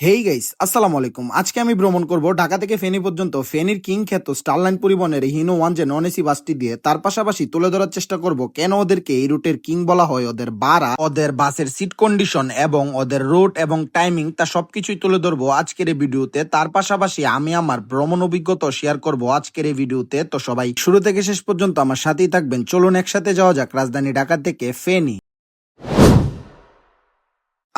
Hey guys আসসালামু আলাইকুম। আজকে আমি ভ্রমণ করব ঢাকা থেকে ফেনী পর্যন্ত। ফেনীর কিং খ্যাত স্টারলাইন পরিবহনের হিনো ওয়ান যে নন এসি বাসটি দিয়ে, তার পাশাপাশি তুলে ধরার চেষ্টা করব কেন ওদেরকে এই রুটের কিং বলা হয়, ওদের বাড়া ওদের বাসের সিট কন্ডিশন এবং ওদের রুট এবং টাইমিং তা সবকিছুই তুলে ধরবো আজকের এই ভিডিওতে। তার পাশাপাশি আমি আমার ভ্রমণ অভিজ্ঞতা শেয়ার করব আজকের এই ভিডিওতে। তো সবাই, শুরু থেকে শেষ পর্যন্ত আমার সাথেই থাকবেন। চলুন একসাথে যাওয়া যাক রাজধানী ঢাকা থেকে ফেনী।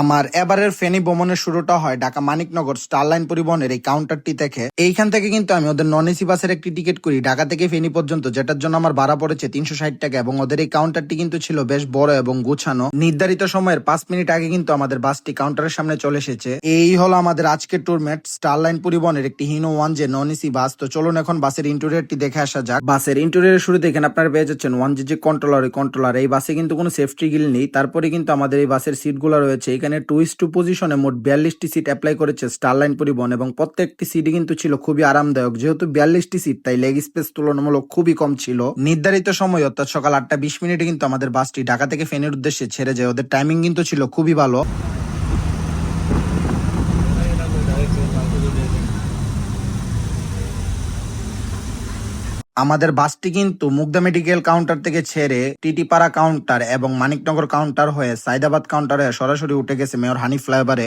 আমার এবারের ফেনী ভ্রমণের শুরুটা হয় ঢাকা মানিকনগর স্টারলাইন পরিবহনের এই কাউন্টারটি থেকে এইখান থেকে কিন্তু আমি ওদের নন এসি বাসের একটি টিকিট করি। ঢাকা থেকে ফেনী পর্যন্ত, যেটার জন্য আমার ভাড়া পড়েছে তিনশো ষাট টাকা এবং ওদের এই কাউন্টারটি কিন্তু ছিল বেশ বড় এবং গুছানো। নির্ধারিত সময়ের পাঁচ মিনিট আগে কিন্তু আমাদের বাসটি কাউন্টারের সামনে চলে এসেছে। এই হলো আমাদের আজকের টুরমেট স্টারলাইন পরিবহনের একটি হিনো ওয়ান যে নন এসি বাস। তো চলুন এখন বাসের ইন্টেরিয়রটি দেখে আসা যাক। বাসের ইন্টেরিয়রের শুরু দেখেন, আপনারা পেয়ে যাচ্ছেন ওয়ান জি যে কন্ট্রোলার এই কন্ট্রোলার এই বাসে কিন্তু কোনো সেফটি গিল নেই। তারপরে কিন্তু আমাদের এই বাসের সিটগুলো রয়েছে। এখানে ইস টু পজিশনে মোট বিয়াল্লিশটি সিট অ্যাপ্লাই করেছে স্টারলাইন পরিবহন এবং প্রত্যেকটি সিটই কিন্তু ছিল খুবই আরামদায়ক। যেহেতু বিয়াল্লিশটি সিট তাই লেগ স্পেস তুলনামূলক খুবই কম ছিল। নির্ধারিত সময়, অর্থাৎ সকাল আটটা বিশ মিনিটে কিন্তু আমাদের বাসটি ঢাকা থেকে ফেনের উদ্দেশ্যে ছেড়ে যায়। ওদের টাইমিং কিন্তু ছিল খুবই ভালো। আমাদের বাসটি কিন্তু মুগদা মেডিকেল কাউন্টার থেকে ছেড়ে টিটিপাড়া কাউন্টার এবং মানিকনগর কাউন্টার হয়ে সাইদাবাদ কাউন্টার সরাসরি উঠে গেছে মেয়র হানি ফ্লাইওভারে।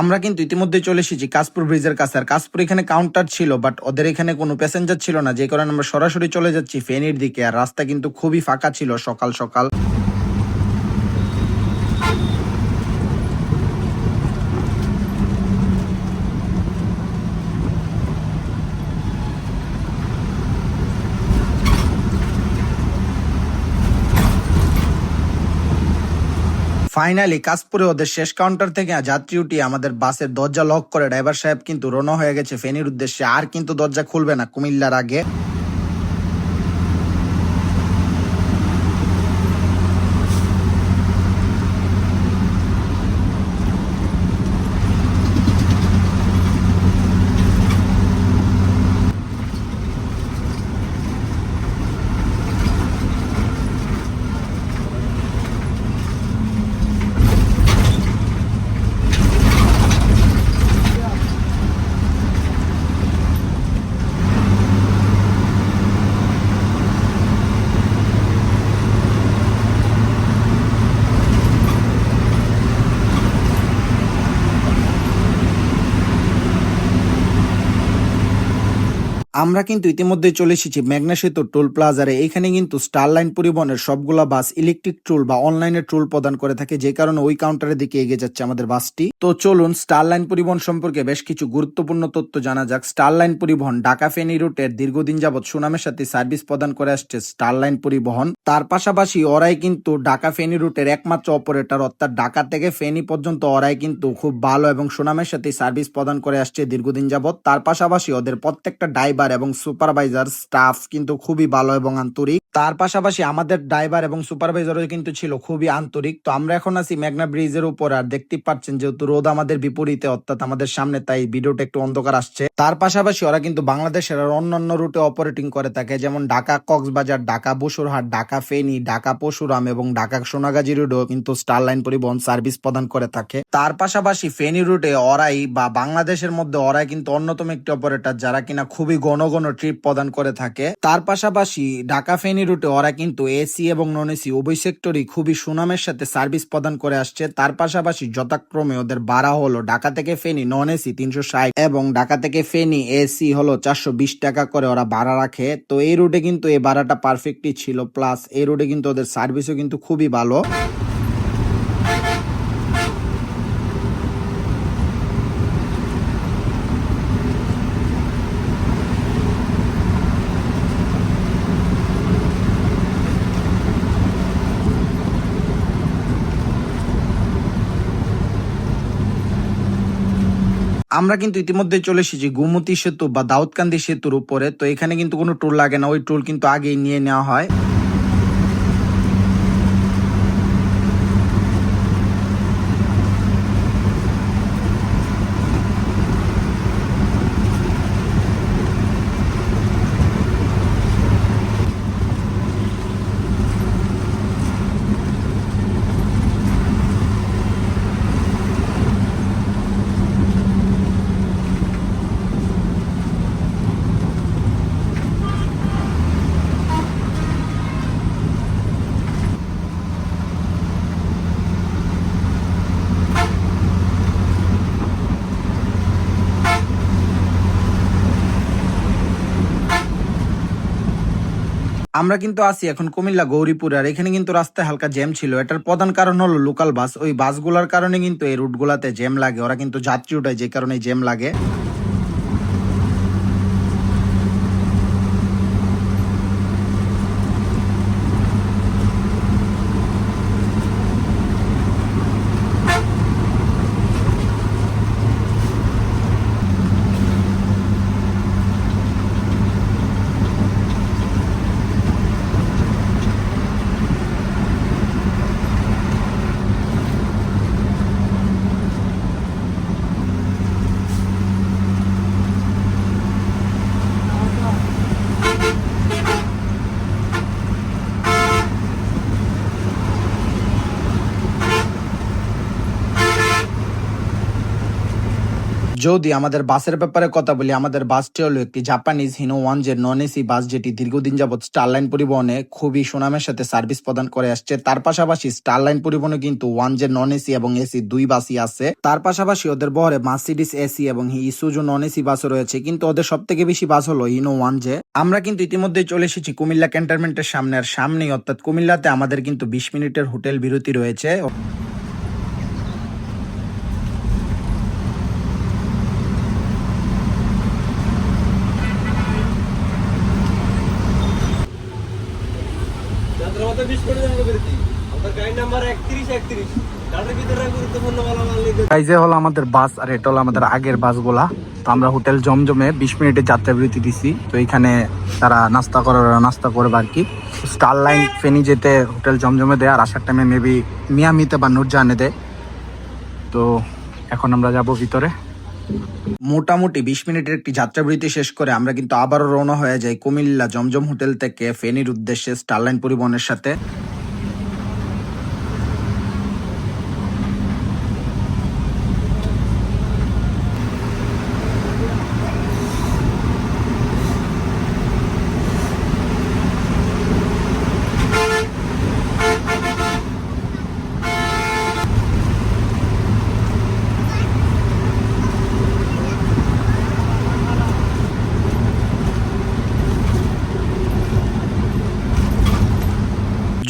আমরা কিন্তু ইতিমধ্যে চলে এসেছি কাশপুর ব্রিজের কাছে। আর কাশপুর এখানে কাউন্টার ছিল বাট ওদের এখানে কোনো প্যাসেঞ্জার ছিল না। যে কারণে আমরা সরাসরি চলে যাচ্ছি ফেনীর দিকে। আর রাস্তা কিন্তু খুবই ফাঁকা ছিল সকাল সকাল। ফাইনালি কাশপুরে ওদের শেষ কাউন্টার থেকে যাত্রী উঠিয়ে আমাদের বাসের দরজা লক করে। ড্রাইভার সাহেব কিন্তু রোনা হয়ে গেছে ফেনীর উদ্দেশ্যে। আর কিন্তু দরজা খুলবে না কুমিল্লার আগে। আমরা কিন্তু ইতিমধ্যে চলে এসেছি মেঘনা সেতু টোল প্লাজারে। এখানে কিন্তু স্টার লাইন পরিবহনের সবগুলা বাস, ইলেকট্রিক টুল বা অনলাইনে টুল প্রদান করে থাকে, যে কারণে ওই কাউন্টারের দিকে এগিয়ে যাচ্ছে আমাদের বাসটি। তো চলুন, স্টার লাইন পরিবহন সম্পর্কে বেশ কিছু গুরুত্বপূর্ণ তথ্য জানা যাক। স্টার লাইন পরিবহন ঢাকা ফেনী রুটের দীর্ঘদিন যাবৎ সুনামের সাথে সার্ভিস প্রদান করে আসছে স্টার লাইন পরিবহন। তার পাশাপাশি ওরাই কিন্তু ঢাকা ফেনী রুটের একমাত্র অপারেটর, অর্থাৎ ঢাকা থেকে ফেনী পর্যন্ত ওরাই কিন্তু খুব ভালো এবং সুনামের সাথে সার্ভিস প্রদান করে আসছে দীর্ঘদিন যাবৎ। তার পাশাপাশি ওদের প্রত্যেকটা ড্রাইভার এবং সুপারভাইজার স্টাফ কিন্তু খুবই ভালো এবং আন্তরিক। তার পাশাপাশি আমাদের ড্রাইভার এবং সুপারভাইজারও কিন্তু ছিল খুবই আন্তরিক। তো আমরা এখন আছি মেঘনা ব্রিজের উপর আর দেখতে পাচ্ছেন যেহেতু রোদ আমাদের বিপরীতে, অর্থাৎ আমাদের সামনে, তাই ভিডিওটা একটু অন্ধকার আসছে। তার পাশাপাশি ওরা কিন্তু বাংলাদেশের অন্যান্য রুটে অপারেটিং করে থাকে, যেমন ঢাকা, কক্সবাজার, ঢাকা, বসুরহাট, ঢাকা, ফেনী, ঢাকা পশুরাম এবং ঢাকা, সোনাগাজী রুটেও কিন্তু স্টার লাইন পরিবহন সার্ভিস প্রদান করে থাকে। তার পাশাপাশি ফেনী রুটে অরাই বা বাংলাদেশের মধ্যে অরাই কিন্তু অন্যতম একটি অপারেটর যারা কিনা খুবই ঘন ঘন ট্রিপ প্রদান করে থাকে। তার পাশাপাশি ঢাকা ফেনী রুটে ওরা কিন্তু এসি এবং নন এসি উভয় সেক্টরই খুবই সুনামের সাথে সার্ভিস প্রদান করে আসছে। তার পাশাপাশি যথাক্রমে ওদের ভাড়া হলো ঢাকা থেকে ফেনী নন এসি তিনশো ষাট এবং ঢাকা থেকে ফেনী এসি হলো চারশো বিশ টাকা করে ওরা ভাড়া রাখে। তো এই রুটে কিন্তু এই ভাড়াটা পারফেক্টই ছিল। প্লাস এই রুটে কিন্তু ওদের সার্ভিসও কিন্তু খুবই ভালো। আমরা কিন্তু ইতিমধ্যে চলে এসেছি গুমতি সেতু বা দাউদকান্দি সেতুর উপরে, তো এখানে কিন্তু কোনো টোল লাগে না, ওই টোল কিন্তু আগেই নিয়ে নেওয়া হয়। আমরা কিন্তু আছি এখন কুমিল্লা, গৌরীপুর, আর এখানে কিন্তু রাস্তায় হালকা জ্যাম ছিল। এটার প্রধান কারণ হলো লোকাল বাস ওই বাসগুলোর কারণে কিন্তু এই রুটগুলাতে জ্যাম লাগে। ওরা কিন্তু যাত্রী উঠায় যে কারণে জ্যাম লাগে। যদি আমাদের বাসের ব্যাপারে কথা বলি, আমাদের বাসটি হলো একটি Japanese Hino one J non AC bus যেটি দীর্ঘদিন যাবৎ স্টারলাইন পরিবহনে খুবই সুনামের সাথে সার্ভিস প্রদান করে আসছে। তার পাশাপাশি স্টারলাইন পরিবহনে কিন্তু ওয়ান জে নন এসি এবং এসি দুই বাসই আছে। তার পাশাপাশি ওদের বহরে মার্সিডিস এসি এবং ইসুজু নন এসি বাসও রয়েছে। কিন্তু ওদের সব থেকে বেশি বাস হলো হিনো ওয়ান জে আমরা কিন্তু ইতিমধ্যেই চলে এসেছি কুমিল্লা ক্যান্টনমেন্টের সামনে। আর সামনেই অর্থাৎ কুমিল্লাতে আমাদের কিন্তু বিশ মিনিটের হোটেল বিরতি রয়েছে। হলো আমাদের বাস, আর এটা হলো আমাদের আগের বাসগুলা। আমরা হোটেল জমজমে বিশ মিনিটের দিছি। তো তারা নাস্তা করার নাস্তা করবে আর কি। লাইন যেতে হোটেল জমজমে টাইমে মেবি মিয়ামিতে বা নুরজাহানে দেয়। তো এখন আমরা যাব ভিতরে। মোটামুটি বিশ মিনিটের একটি যাত্রাবৃত্তি শেষ করে আমরা কিন্তু আবারও রওনা হয়ে যাই কুমিল্লা জমজম হোটেল থেকে ফেনীর উদ্দেশ্যে স্টারলাইন পরিবহনের সাথে।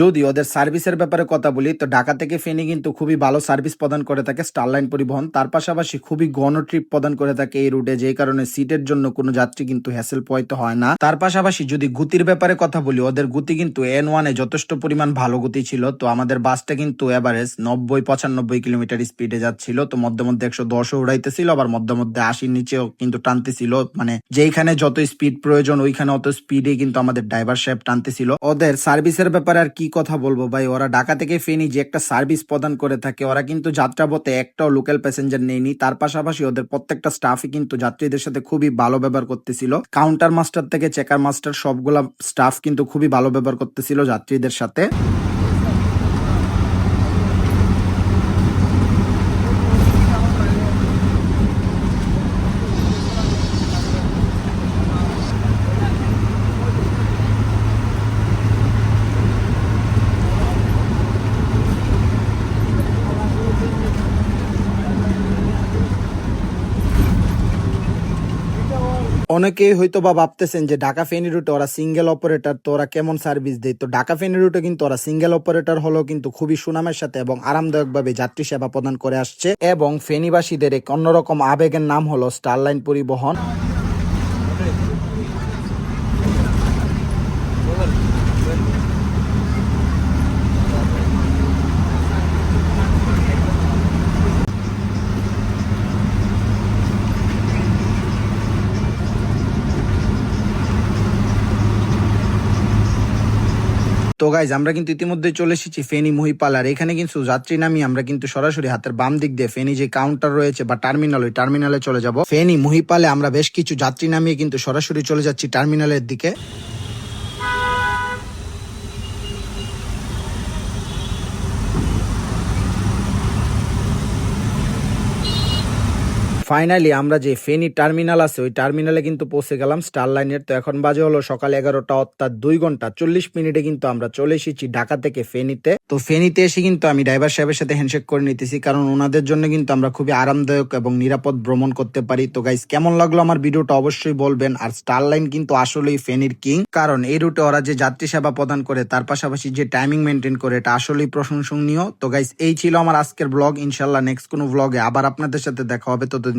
যদি ওদের সার্ভিসের ব্যাপারে কথা বলি, তো ঢাকা থেকে ফেনী কিন্তু খুবই ভালো সার্ভিস প্রদান করে থাকে স্টারলাইন পরিবহন। তার পাশাপাশি খুবই গণ ট্রিপ প্রদান করে থাকে এই রুটে যে কারণে সিটের জন্য কোনো যাত্রী কিন্তু হ্যাসেল পোয়াইতে হয় না। তার পাশাপাশি যদি গতির ব্যাপারে কথা বলি, ওদের গতি কিন্তু এন ওয়ানে যথেষ্ট পরিমাণ ভালো গতি ছিল, তো আমাদের বাসটা কিন্তু এভারেজ নব্বই, পঁচানব্বই কিলোমিটার স্পিডে যাচ্ছিল, তো মধ্যে মধ্যে একশো দশও উড়াইতেছিল, আবার মধ্যে মধ্যে আশির নিচেও কিন্তু টানতেছিল মানে যেইখানে যত স্পিড প্রয়োজন, ওইখানে অত স্পিডে কিন্তু আমাদের ড্রাইভার সাহেব টানতেছিল। ওদের সার্ভিসের ব্যাপারে আর কি কথা বলব? ভাই, ওরা ঢাকা থেকে ফেনি যে একটা সার্ভিস প্রদান করে থাকে, ওরা কিন্তু যাত্রা পথে একটাও লোকাল প্যাসেঞ্জার নেয়নি। তার পাশাপাশি ওদের প্রত্যেকটা স্টাফই কিন্তু যাত্রীদের সাথে খুবই ভালো ব্যবহার করতেছিল। কাউন্টার মাস্টার থেকে চেকার মাস্টার সবগুলা স্টাফ কিন্তু খুবই ভালো ব্যবহার করতেছিল যাত্রীদের সাথে। অনেকেই হয়তো বা ভাবতেছেন যে ঢাকা ফেনি রুটে ওরা সিঙ্গেল অপারেটর তো ওরা কেমন সার্ভিস দেয়? তো ঢাকা ফেনি রুটে কিন্তু ওরা সিঙ্গেল অপারেটর হলো কিন্তু খুবই সুনামের সাথে এবং আরামদায়কভাবে যাত্রী সেবা প্রদান করে আসছে এবং ফেনিবাসীদের এক অন্যরকম আবেগের নাম হলো স্টারলাইন পরিবহন। তো গাইজ আমরা কিন্তু ইতিমধ্যে চলে এসেছি ফেনি মহিপালার। এখানে কিন্তু যাত্রী নামিয়ে আমরা কিন্তু সরাসরি হাতের বাম দিক দিয়ে ফেনি যে কাউন্টার রয়েছে বা টার্মিনাল ওই টার্মিনালে চলে যাব। ফেনি মহিপালে আমরা বেশ কিছু যাত্রী নামিয়ে কিন্তু সরাসরি চলে যাচ্ছি টার্মিনালের দিকে। ফাইনালি আমরা যে ফেনী টার্মিনাল আছে, ওই টার্মিনালে কিন্তু পৌঁছে গেলাম স্টার লাইনের তো এখন বাজে হলো সকাল এগারোটা, অর্থাৎ দুই ঘণ্টা চল্লিশ মিনিটে কিন্তু আমরা চলে এসেছি ঢাকা থেকে ফেনীতে তো ফেনীতে এসে কিন্তু আমি ড্রাইভার সাহেবের সাথে হ্যান্ডশেক করে নিতেছি, কারণ ওনাদের জন্য কিন্তু আমরা খুবই আরামদায়ক এবং নিরাপদ ভ্রমণ করতে পারি। তো গাইস কেমন লাগল আমার ভিডিওটা অবশ্যই বলবেন। আর স্টার লাইন কিন্তু আসলেই ফেনীর কিং কারণ এই রুটে ওরা যে যাত্রী সেবা প্রদান করে, তার পাশাপাশি যে টাইমিং মেনটেন করে, এটা আসলেই প্রশংসনীয়। তো গাইস এই ছিল আমার আজকের ব্লগ ইনশাল্লাহ নেক্সট কোনো ব্লগে আবার আপনাদের সাথে দেখা হবে। ততদিন